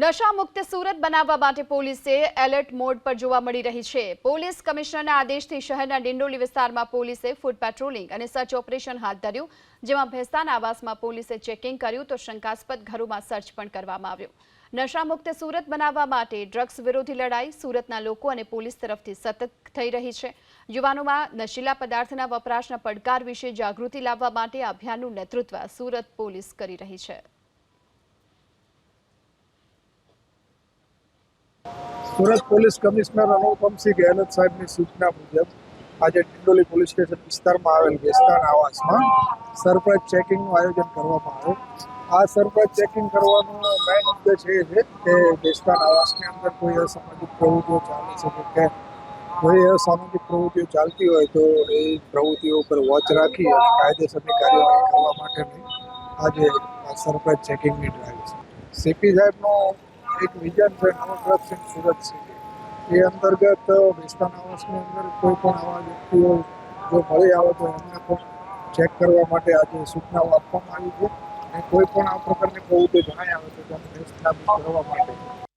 નશા મુક્ત સુરત બનાવવા માટે પોલીસે એલર્ટ મોડ પર જોવા મળી રહી છે. પોલીસ કમિશનરના આદેશથી શહેરના ડિંડોલી વિસ્તારમાં પોલીસે ફૂડ પેટ્રોલિંગ અને સર્ચ ઓપરેશન હાથ ધર્યું, જેમાં ભેસ્તાન આવાસમાં પોલીસે ચેકિંગ કર્યું તો શંકાસ્પદ ઘરોમાં સર્ચ પણ કરવામાં આવ્યું. નશા મુક્ત સુરત બનાવવા માટે ડ્રગ્સ વિરોધી લડાઈ સુરતના લોકો અને પોલીસ તરફથી સતત થઈ રહી છે. યુવાનોમાં નશીલા પદાર્થના વપરાશના પડકાર વિશે જાગૃતિ લાવવા માટે અભિયાનનું નેતૃત્વ સુરત પોલીસ કરી રહી છે. સુરત પોલીસ કમિશનર અનુપમસિંહ ગેહલોત સાહેબની સૂચના મુજબ આજે ડિંડોલી પોલીસ સ્ટેશન વિસ્તારમાં આવેલ વેસ્તાન આવાસમાં સરપ્રાઇઝ ચેકિંગનું આયોજન કરવામાં આવ્યું. આ સરપ્રાઇઝ ચેકિંગ કરવાનો મેઇન ઉદ્દેશ એ છે કે વેસ્તાન આવાસની અંદર કોઈ અસામાજિક પ્રવૃત્તિઓ ચાલે છે કે કોઈ અસામાજિક પ્રવૃત્તિઓ ચાલતી હોય તો એ પ્રવૃત્તિઓ ઉપર વોચ રાખી અને કાયદેસરની કાર્યવાહી કરવા માટેની આજે સરપ્રાઇઝ ચેકિંગની ડ્રાઈવ છે. સીપી સાહેબનો એક વિઝન છે નો ડ્રગ્સ સુરત છે. એ અંતર્ગત વિસ્તાર આવાસની અંદર કોઈ પણ આવા વ્યક્તિઓ જો મળી આવે તો એમને પણ ચેક કરવા માટે આજે સૂચનાઓ આપવામાં આવી છે. અને કોઈ પણ આ પ્રકારની પ્રવૃત્તિ જણાઈ આવે તો તેને સ્થાપિત કરવા માટે